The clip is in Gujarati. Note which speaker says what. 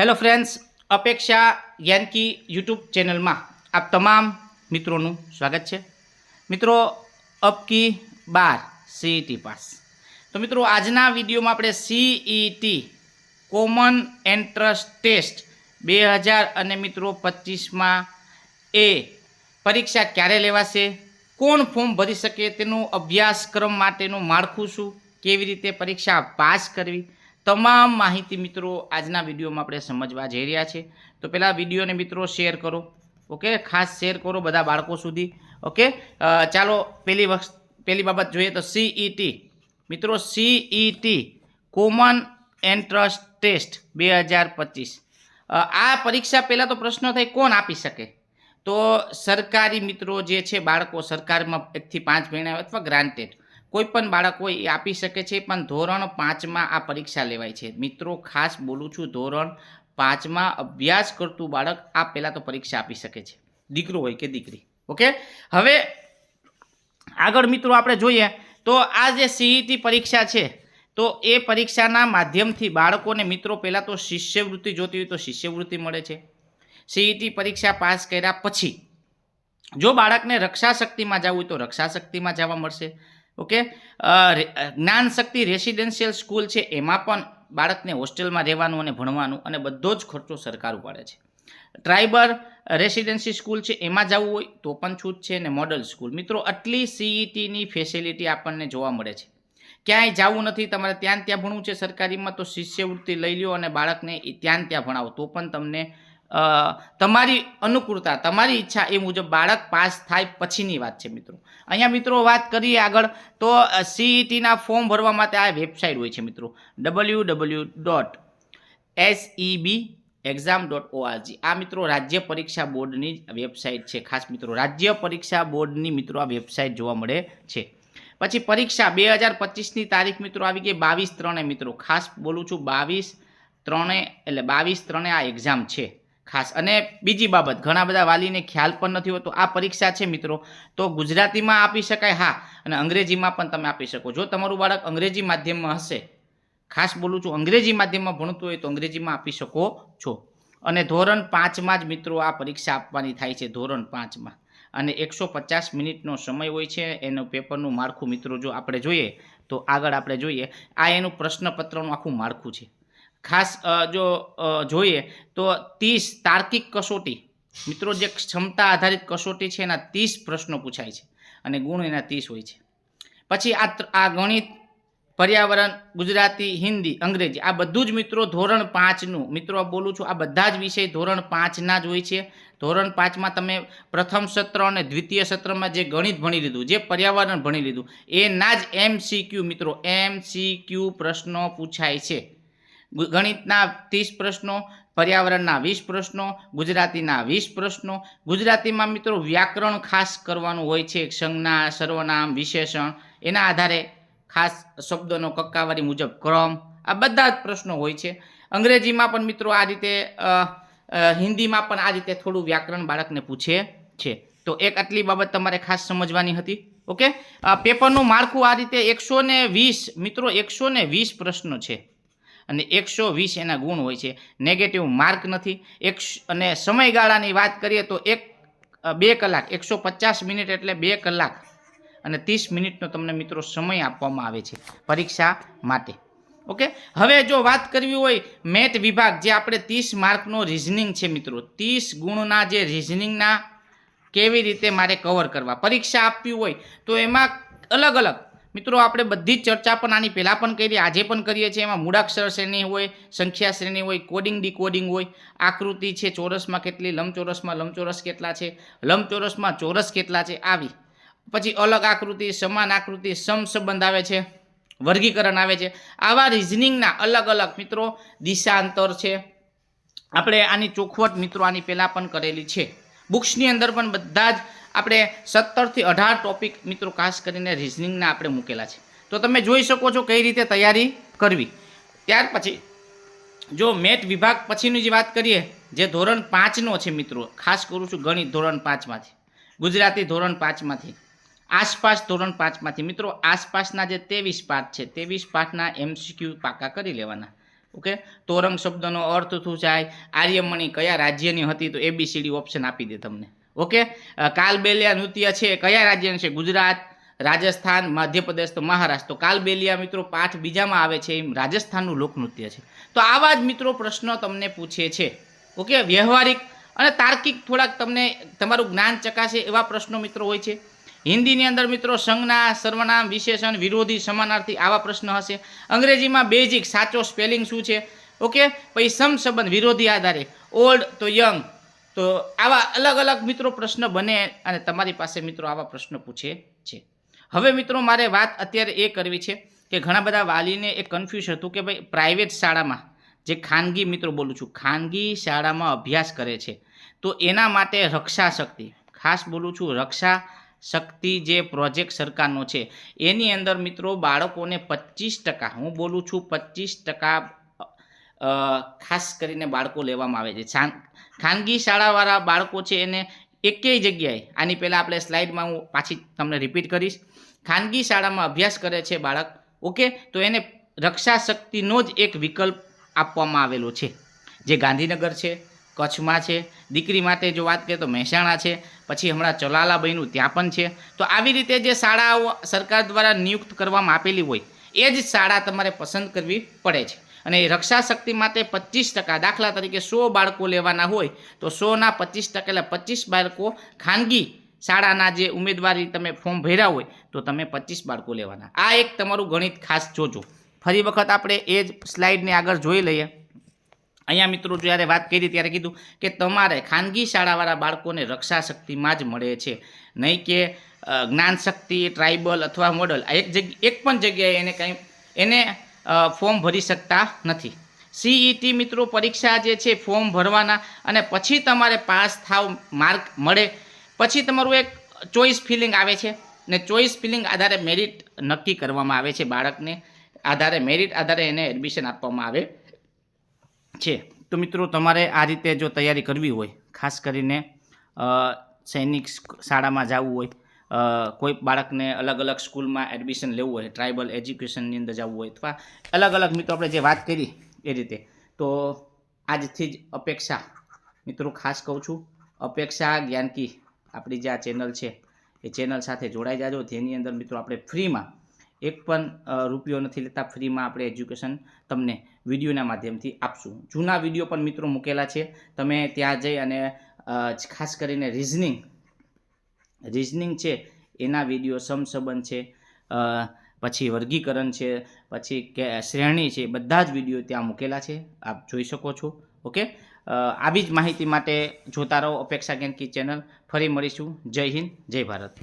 Speaker 1: હેલો ફ્રેન્ડ્સ અપેક્ષા યાનકી યુટ્યુબ ચેનલમાં આપ તમામ મિત્રોનું સ્વાગત છે. મિત્રો અપકી બાર સીઈટી પાસ. તો મિત્રો, આજના વિડીયોમાં આપણે સીઈટી કોમન એન્ટ્રન્સ ટેસ્ટ બે હજાર અને મિત્રો, પચીસમાં એ પરીક્ષા ક્યારે લેવાશે? કોણ ફોર્મ ભરી શકે? તેનું અભ્યાસક્રમ માટેનું માળખું શું? કેવી રીતે પરીક્ષા પાસ કરવી? તમામ માહિતી મિત્રો આજના વિડીયોમાં આપણે સમજવા જઈ રહ્યા છે. તો પહેલાં વિડીયોને મિત્રો શેર કરો, ઓકે? ખાસ શેર કરો બધા બાળકો સુધી, ઓકે? ચાલો પહેલી વખત પહેલી બાબત જોઈએ તો સીઈટી મિત્રો સીઈટી કોમન એન્ટ્રન્સ ટેસ્ટ બે હજાર પચીસ. આ પરીક્ષા પહેલાં તો પ્રશ્ન થાય કોણ આપી શકે? તો સરકારી મિત્રો જે છે બાળકો સરકારમાં એકથી પાંચ મહિના અથવા ગ્રાન્ટેડ કોઈ પણ બાળક હોય એ આપી શકે છે, પણ ધોરણ પાંચમાં આ પરીક્ષા લેવાય છે. મિત્રો, ખાસ બોલું છું, ધોરણ પાંચમાં અભ્યાસ કરતું બાળક આ પહેલાં તો પરીક્ષા આપી શકે છે. દીકરો હોય કે દીકરી. ઓકે? હવે આગળ મિત્રો આપણે જોઈએ, તો આ જે સીઈટી પરીક્ષા છે, તો એ પરીક્ષાના માધ્યમથી બાળકોને મિત્રો પહેલાં તો શિષ્યવૃત્તિ જોતી હોય તો શિષ્યવૃત્તિ મળે છે. સીઈટી પરીક્ષા પાસ કર્યા પછી જો બાળકને રક્ષા શક્તિમાં જવું હોય તો રક્ષા શક્તિમાં જવા મળશે. ઓકે? જ્ઞાન શક્તિ રેસિડેન્શિયલ સ્કૂલ છે, એમાં પણ બાળકને હોસ્ટેલમાં રહેવાનું અને ભણવાનું અને બધો જ ખર્ચો સરકાર ઉપાડે છે. ટ્રાઇબર રેસિડેન્સી સ્કૂલ છે, એમાં જવું હોય તો પણ છૂટ છે અને મોડલ સ્કૂલ. મિત્રો, આટલી સીઈટીની ફેસિલિટી આપણને જોવા મળે છે. ક્યાંય જવું નથી, તમારે ત્યાં ત્યાં ભણવું છે સરકારીમાં, તો શિષ્યવૃત્તિ લઈ લ્યો અને બાળકને ત્યાં ત્યાં ભણાવો. તો પણ તમને તમારી અનુકૂળતા, તમારી ઈચ્છા એ મુજબ બાળક પાસ થાય પછીની વાત છે મિત્રો. અહીંયા મિત્રો વાત કરીએ આગળ તો સીઈટીના ફોર્મ ભરવા માટે આ વેબસાઇટ હોય છે મિત્રો. W W dot SEB exam dot ORG આ મિત્રો રાજ્ય પરીક્ષા બોર્ડની વેબસાઇટ છે. ખાસ મિત્રો, રાજ્ય પરીક્ષા બોર્ડની મિત્રો આ વેબસાઇટ જોવા મળે છે. પછી પરીક્ષા બે હજાર પચીસની તારીખ મિત્રો આવી ગઈ બાવીસ ત્રણે મિત્રો. ખાસ બોલું છું બાવીસ ત્રણે એટલે બાવીસ ત્રણે આ એક્ઝામ છે. ખાસ. અને બીજી બાબત, ઘણા બધા વાલીને ખ્યાલ પણ નથી હોતો. આ પરીક્ષા છે મિત્રો. તો ગુજરાતીમાં આપી શકાય હા, અને અંગ્રેજીમાં પણ તમે આપી શકો. જો તમારું બાળક અંગ્રેજી માધ્યમમાં હશે, ખાસ બોલું છું, અંગ્રેજી માધ્યમમાં ભણતું હોય તો અંગ્રેજીમાં આપી શકો છો. અને ધોરણ પાંચમાં જ મિત્રો આ પરીક્ષા આપવાની થાય છે, ધોરણ પાંચમાં. અને એકસો પચાસ મિનિટનો સમય હોય છે, એનું પેપરનું માળખું મિત્રો જો આપણે જોઈએ, તો આગળ આપણે જોઈએ, આ એનું પ્રશ્નપત્રનું આખું માળખું છે. ખાસ જો જોઈએ તો ત્રીસ તાર્કિક કસોટી, મિત્રો જે ક્ષમતા આધારિત કસોટી છે એના ત્રીસ પ્રશ્નો પૂછાય છે અને ગુણ એના ત્રીસ હોય છે. પછી આ આ ગણિત, પર્યાવરણ, ગુજરાતી, હિન્દી, અંગ્રેજી, આ બધું જ મિત્રો ધોરણ પાંચનું, મિત્રો બોલું છું, આ બધા જ વિષય ધોરણ પાંચના જ હોય છે. ધોરણ પાંચમાં તમે પ્રથમ સત્ર અને દ્વિતીય સત્રમાં જે ગણિત ભણી લીધું, જે પર્યાવરણ ભણી લીધું, એના જ એમસીક્યુ મિત્રો, એમસીક્યુ પ્રશ્નો પૂછાય છે. ગણિતના ત્રીસ પ્રશ્નો, પર્યાવરણના વીસ પ્રશ્નો, ગુજરાતીના વીસ પ્રશ્નો. ગુજરાતીમાં મિત્રો વ્યાકરણ ખાસ કરવાનું હોય છે. સંજ્ઞા, સર્વનામ, વિશેષણ. એના આધારે ખાસ શબ્દોનો કક્કાવારી મુજબ ક્રમ. આ બધા જ પ્રશ્નો હોય છે. અંગ્રેજીમાં પણ મિત્રો આ રીતે હિન્દીમાં પણ આ રીતે થોડું વ્યાકરણ બાળકને પૂછે છે. તો એક આટલી બાબત તમારે ખાસ સમજવાની હતી. ઓકે? પેપરનું માળખું આ રીતે એકસો વીસ, મિત્રો એકસો વીસ પ્રશ્નો છે. અને એકસો વીસ એના ગુણ હોય છે. નેગેટિવ માર્ક નથી. એક અને સમયગાળાની વાત કરીએ તો એક બે કલાક, એકસો પચાસ મિનિટ એટલે બે કલાક અને ત્રીસ મિનિટનો તમને મિત્રો સમય આપવામાં આવે છે પરીક્ષા માટે. ઓકે? હવે જો વાત કરવી હોય મેથ વિભાગ, જે આપણે ત્રીસ માર્કનો રિઝનિંગ છે મિત્રો. ત્રીસ ગુણના જે રિઝનિંગના કેવી રીતે મારે કવર કરવા? પરીક્ષા આપવી હોય તો એમાં અલગ અલગ મિત્રો, આપણે બધી જ ચર્ચા પણ આની પહેલાં પણ કરી, આજે પણ કરીએ છીએ. એમાં મૂળાક્ષર શ્રેણી હોય, સંખ્યા શ્રેણી હોય કોડિંગ ડીકોડિંગ હોય, આકૃતિ છે ચોરસમાં કેટલી, લંબચોરસમાં લંબચોરસ કેટલા છે, લંબચોરસમાં ચોરસ કેટલા છે, આવી. પછી અલગ આકૃતિ, સમાન આકૃતિ, સમસંબંધ આવે છે, વર્ગીકરણ આવે છે. આવા રિઝનિંગના અલગ અલગ મિત્રો દિશાંતર છે. આપણે આની ચોખવટ મિત્રો આની પહેલાં પણ કરેલી છે. બુક્સની અંદર પણ બધા જ આપણે સત્તરથી અઢાર ટોપિક મિત્રો ખાસ કરીને રિઝનિંગના આપણે મૂકેલા છે. તો તમે જોઈ શકો છો કઈ રીતે તૈયારી કરવી. ત્યાર પછી, જો મેટ વિભાગ પછીની જે વાત કરીએ, જે ધોરણ પાંચનો છે મિત્રો, ખાસ કરું છું ગણિત ધોરણ પાંચમાંથી, ગુજરાતી ધોરણ પાંચમાંથી, આસપાસ ધોરણ પાંચમાંથી. મિત્રો, આસપાસના જે ત્રેવીસ પાઠ છે, ત્રેવીસ પાઠના એમસીક્યુ પાકા કરી લેવાના. ઓકે? તોરંગ શબ્દનો અર્થ શું થાય? આર્યમણી કયા રાજ્યની હતી? તો એબીસીડી ઓપ્શન આપી દે તમને. ઓકે? કાલબેલિયા નૃત્ય છે કયા રાજ્યનું છે? ગુજરાત, રાજસ્થાન, મધ્યપ્રદેશ તો મહારાષ્ટ્ર. તો કાલબેલિયા મિત્રો પાઠ બીજામાં આવે છે એમ રાજસ્થાનનું લોકનૃત્ય છે. તો આવા જ મિત્રો પ્રશ્નો તમને પૂછે છે. ઓકે? વ્યવહારિક અને તાર્કિક થોડાક તમને તમારું જ્ઞાન ચકાશે એવા પ્રશ્નો મિત્રો હોય છે. હિન્દીની અંદર મિત્રો સંજ્ઞા, સર્વનામ, વિશેષણ, વિરોધી, સમાનાર્થી આવા પ્રશ્ન હશે. અંગ્રેજીમાં બેઝિક સાચો સ્પેલિંગ શું છે? ઓકે પછી સમ સંબંધ વિરોધી આધારે. ઓલ્ડ તો યંગ તો આવા અલગ અલગ મિત્રો પ્રશ્ન બને અને તમારી પાસે મિત્રો આવા પ્રશ્ન પૂછે છે. હવે મિત્રો મારે વાત અત્યારે એ કરવી છે કે ઘણા બધા વાલીને એ કન્ફ્યુઝ હતું કે ભાઈ પ્રાઇવેટ શાળામાં જે ખાનગી મિત્રો બોલું છું, ખાનગી શાળામાં અભ્યાસ કરે છે. તો એના માટે રક્ષા શક્તિ. ખાસ બોલું છું રક્ષા શક્તિ જે પ્રોજેક્ટ સરકારનો છે, એની અંદર મિત્રો બાળકોને પચીસ ટકા, હું બોલું છું પચીસ ટકા ખાસ કરીને બાળકો લેવામાં આવે છે. ખાનગી શાળાવાળા બાળકો છે એને એકેય જગ્યાએ, આની પહેલાં આપણે સ્લાઇડમાં હું પાછી તમને રિપીટ કરીશ. ખાનગી શાળામાં અભ્યાસ કરે છે બાળક, ઓકે? તો એને રક્ષા શક્તિનો જ એક વિકલ્પ આપવામાં આવેલો છે. જે ગાંધીનગર છે કચ્છમાં છે. દીકરી માટે જો વાત કરીએ તો મહેસાણા છે. પછી હમણાં ચલાલાબાઈનું ત્યાં પણ છે. તો આવી રીતે જે શાળાઓ સરકાર દ્વારા નિયુક્ત કરવામાં આપેલી હોય, એ જ શાળા તમારે પસંદ કરવી પડે છે. અને રક્ષા શક્તિ માટે પચીસ ટકા, દાખલા તરીકે સો બાળકો લેવાના હોય, તો સોના પચીસ ટકા એટલે પચીસ બાળકો ખાનગી શાળાના જે ઉમેદવારી તમે ફોર્મ ભર્યા હોય, તો તમે પચીસ બાળકો લેવાના. આ એક તમારું ગણિત ખાસ જોજો. ફરી વખત આપણે એ જ સ્લાઇડને આગળ જોઈ લઈએ. અહીંયા મિત્રો જ્યારે વાત કરી ત્યારે કીધું કે તમારે ખાનગી શાળાવાળા બાળકોને રક્ષા શક્તિમાં જ મળે છે. નહીં કે જ્ઞાન શક્તિ ટ્રાઇબલ અથવા મોડલ એક જગ્યા, એક પણ જગ્યાએ એને કંઈ, એને ફોર્મ ભરી શકતા નથી. સીઈટી મિત્રો પરીક્ષા જે છે ફોર્મ ભરવાના અને પછી તમારે પાસ થાવ માર્ક મળે. પછી તમારું એક ચોઈસ ફિલિંગ આવે છે ને ચોઈસ ફિલિંગ આધારે મેરિટ નક્કી કરવામાં આવે છે બાળકને. આધારે, મેરિટ આધારે એને એડમિશન આપવામાં આવે. છે. તો મિત્રો, તમારે આ રીતે જો તૈયારી કરવી હોય, ખાસ કરીને સૈનિક શાળામાં જવું હોય કોઈ બાળકને અલગ અલગ સ્કૂલમાં એડમિશન લેવું હોય, ટ્રાઇબલ એજ્યુકેશનની અંદર જવું હોય, અથવા અલગ અલગ મિત્રો આપણે જે વાત કરી એ રીતે, તો આજથી જ અપેક્ષા, મિત્રો, ખાસ કહું છું, અપેક્ષા જ્ઞાનકી આપણી જે આ ચેનલ છે, એ ચેનલ સાથે જોડાઈ જાજો. જેની અંદર મિત્રો, આપણે ફ્રીમાં એક પણ રૂપિયો નથી લેતા. ફ્રીમાં આપણે એજ્યુકેશન તમને વિડીયોના માધ્યમથી આપશું. જૂના વીડિયો પણ મિત્રો મૂકેલા છે. તમે ત્યાં જઈ અને ખાસ કરીને રિઝનિંગ રિઝનિંગ છે, એના વીડિયો સમસંબંધ છે પછી વર્ગીકરણ છે, પછી કે, શ્રેણી છે, બધા જ વીડિયો ત્યાં મૂકેલા છે. આપ જોઈ શકો છો. ઓકે? આવી જ માહિતી માટે જોતા રહો અપેક્ષા જ્ઞાનકી ચેનલ ફરી મળીશું. જય હિન્દ, જય ભારત.